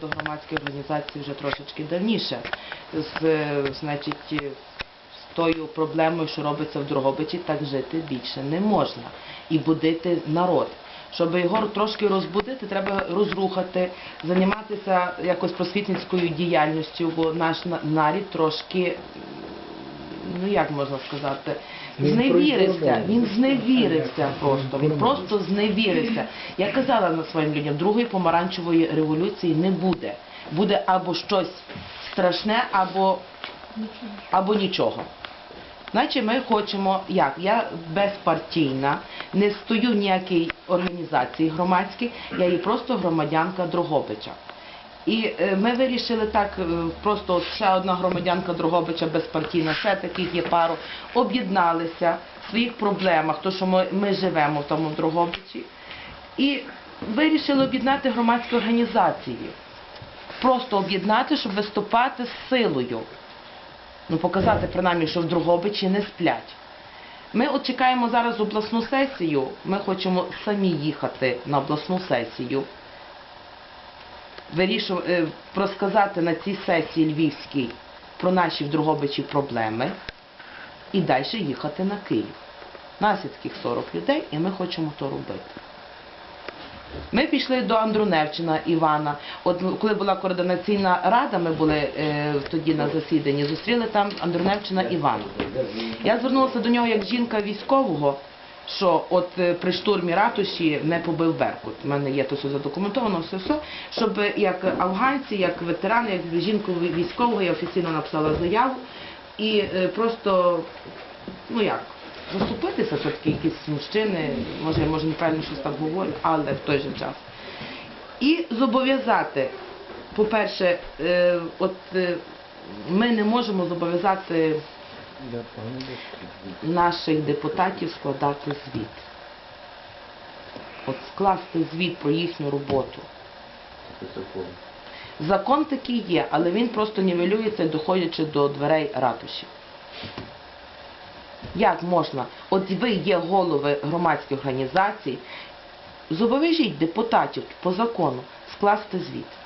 до громадської організації вже трошечки давніше. З, значить, з тою проблемою, що робиться в Дрогобичі, так жити більше не можна. І будити народ. Щоб його трошки розбудити, треба розрухати, займатися якось просвітницькою діяльністю, бо наш на- нарід трошки, ну як можна сказати, Він зневірився. Він зневірився просто. Він просто зневірився. Я казала на своїм людям, другої помаранчевої революції не буде. Буде або щось страшне, або, або нічого. Значить, ми хочемо, як? Я безпартійна, не стою в ніякій організації громадській, я є просто громадянка Дрогобича. І е, ми вирішили так, е, просто ще одна громадянка Дрогобича безпартійна, ще таких є пару, об'єдналися в своїх проблемах, то що ми, ми живемо в тому Дрогобичі, і вирішили об'єднати громадські організації. Просто об'єднати, щоб виступати з силою. Ну, показати принаймні, що в Дрогобичі не сплять. Ми от чекаємо зараз обласну сесію. Ми хочемо самі їхати на обласну сесію. Вирішу, е, розказати на цій сесії львівській про наші в Дрогобичі проблеми і далі їхати на Київ. Нас є таких 40 людей, і ми хочемо то робити. Ми пішли до Андруневчина Івана. От коли була координаційна рада, ми були е, тоді на засіданні, зустріли там Андруневчина Івана. Я звернулася до нього як жінка військового, що от е, при штурмі ратуші не побив Беркут. У мене є то все задокументовано, все, все. Щоб як афганці, як ветерани, як жінку військового, я офіційно написала заяву і е, просто, ну як, заступитися, все-таки якісь мужчини, може, я може неправильно щось так говорю, але в той же час. І зобов'язати, по-перше, е, от е, ми не можемо зобов'язати наших депутатів складати звіт. От скласти звіт про їхню роботу. Закон такий є, але він просто нівелюється, доходячи до дверей ратуші. Як можна? От ви є голови громадських організацій, зобов'яжіть депутатів по закону скласти звіт.